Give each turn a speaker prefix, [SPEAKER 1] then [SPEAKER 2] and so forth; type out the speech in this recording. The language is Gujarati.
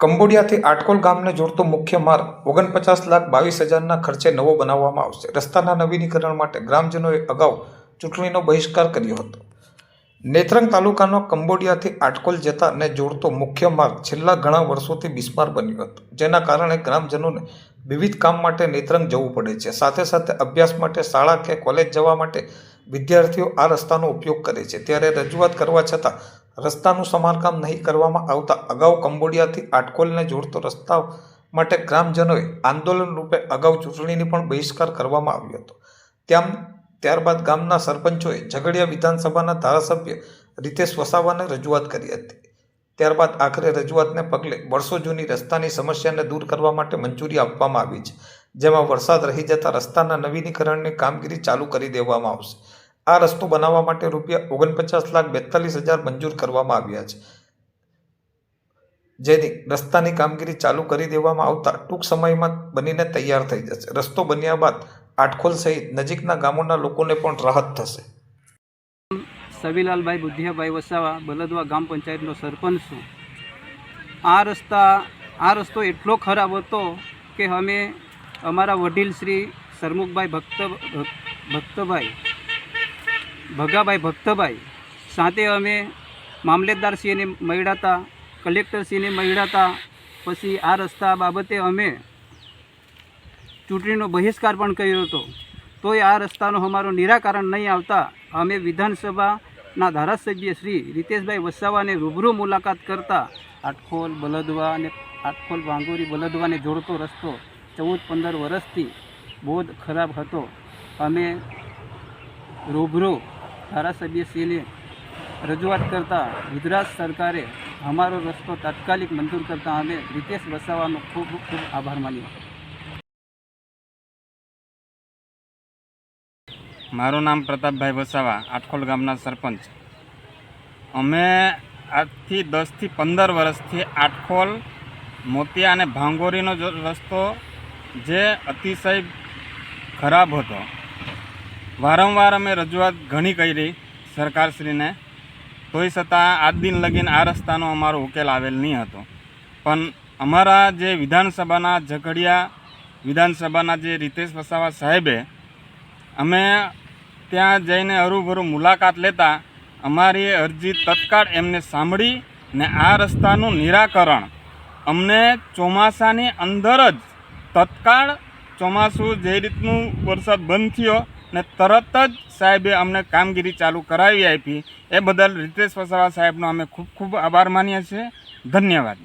[SPEAKER 1] કંબોડિયાથી આટકોલ ગામને જોડતો મુખ્ય માર્ગ ઓગણપચાસ લાખ બાવીસ હજારના ખર્ચે નવો બનાવવામાં આવશે. રસ્તાના નવીનીકરણ માટે ગ્રામજનોએ અગાઉ ચૂંટણીનો બહિષ્કાર કર્યો હતો. નેત્રંગ તાલુકાનો કંબોડિયાથી આટકોલ જતા ને જોડતો મુખ્ય માર્ગ છેલ્લા ઘણા વર્ષોથી બિસ્માર બન્યો હતો, જેના કારણે ગ્રામજનોને વિવિધ કામ માટે નેત્રંગ જવું પડે છે. સાથે સાથે અભ્યાસ માટે શાળા કે કોલેજ જવા માટે વિદ્યાર્થીઓ આ રસ્તાનો ઉપયોગ કરે છે. ત્યારે રજૂઆત કરવા છતાં રસ્તાનું સમારકામ નહીં કરવામાં આવતા અગાઉ કંબોડિયાથી આટકોલને જોડતો રસ્તા માટે ગ્રામજનોએ આંદોલન રૂપે અગાઉ ચૂંટણીની પણ બહિષ્કાર કરવામાં આવ્યો હતો. ત્યાં ત્યારબાદ ગામના સરપંચોએ ઝઘડિયા વિધાનસભાના ધારાસભ્ય રીતેશ વસાવાને રજૂઆત કરી હતી. ત્યારબાદ આખરે રજૂઆતને પગલે વર્ષો જૂની રસ્તાની સમસ્યાને દૂર કરવા માટે મંજૂરી આપવામાં આવી છે, જેમાં વરસાદ રહી જતા રસ્તાના નવીનીકરણની કામગીરી ચાલુ કરી દેવામાં આવશે. આ રસ્તો બનાવવા માટે રૂપિયા ઓગણપચાસ લાખ બેતાલીસ હજાર મંજૂર કરવામાં આવ્યા છે. જેની રસ્તાની કામગીરી ચાલુ કરી દેવામાં આવતા ટૂંક સમયમાં બનીને તૈયાર થઈ જશે. રસ્તો બન્યા બાદ આટખોલ સહિત નજીકના ગામોના લોકોને પણ રાહત થશે.
[SPEAKER 2] સવીલાલભાઈ બુદ્ધિયાભાઈ વસાવા, બલદવા ગામ પંચાયતનો સરપંચ છું. આ રસ્તા, આ રસ્તો એટલો ખરાબ હતો કે અમે અમારા વડીલ શ્રી સરમુખભાઈ ભક્ત, ભક્તભાઈ ભગાભાઈ ભક્તભાઈ સાથે અમે મામલેદારશ્રીને મળ્યા હતા કલેક્ટરશ્રીને મળ્યા હતા પછી આ રસ્તા બાબતે અમે ચૂંટણીનો બહિષ્કાર પણ કર્યો હતો. તોય આ રસ્તાનો અમારું નિરાકરણ નહીં આવતા અમે વિધાનસભાના ધારાસભ્ય શ્રી રીતેશભાઈ વસાવાને રૂબરૂ મુલાકાત કરતા આટખોલ બલદવા અને આટખોલ વાંગોરી બલદવાને જોડતો રસ્તો ચૌદ પંદર વર્ષથી બહુ જ ખરાબ હતો. અમે રૂબરૂ ધારાસભ્યશ્રીને રજૂઆત કરતા ગુજરાત સરકારે અમારો રસ્તો તાત્કાલિક મંજૂર કરતા અમે રિતેશ વસાવાનો ખૂબ ખૂબ આભાર માન્યો.
[SPEAKER 3] મારું નામ પ્રતાપભાઈ વસાવા આટખોલ ગામના સરપંચ. અમે આજથી દસથી પંદર વર્ષથી આટખોલ મોતિયા અને ભાંગોરીનો રસ્તો જે અતિશય ખરાબ હતો. વારંવાર અમે રજૂઆત ઘણી કરી સરકારશ્રીને. તોય છતાં આજ દિન લગીને આ રસ્તાનો અમારો ઉકેલ આવેલ નહીં હતો. પણ અમારા જે વિધાનસભાના ઝઘડિયા, વિધાનસભાના જે રીતેશ વસાવા સાહેબે અમે ત્યાં જઈને હરુભરું મુલાકાત લેતા અમારી અરજી તત્કાળ એમને સાંભળી ને આ રસ્તાનું નિરાકરણ અમને ચોમાસાની અંદર જ તત્કાળ ચોમાસું જે રીતનું વરસાદ બંધ થયો ને તરત જ સાહેબે અમને કામગીરી ચાલુ કરાવી આપી. એ બદલ રીતેશ વસાવા સાહેબનો અમે ખૂબ ખૂબ આભાર માનીએ છીએ. ધન્યવાદ.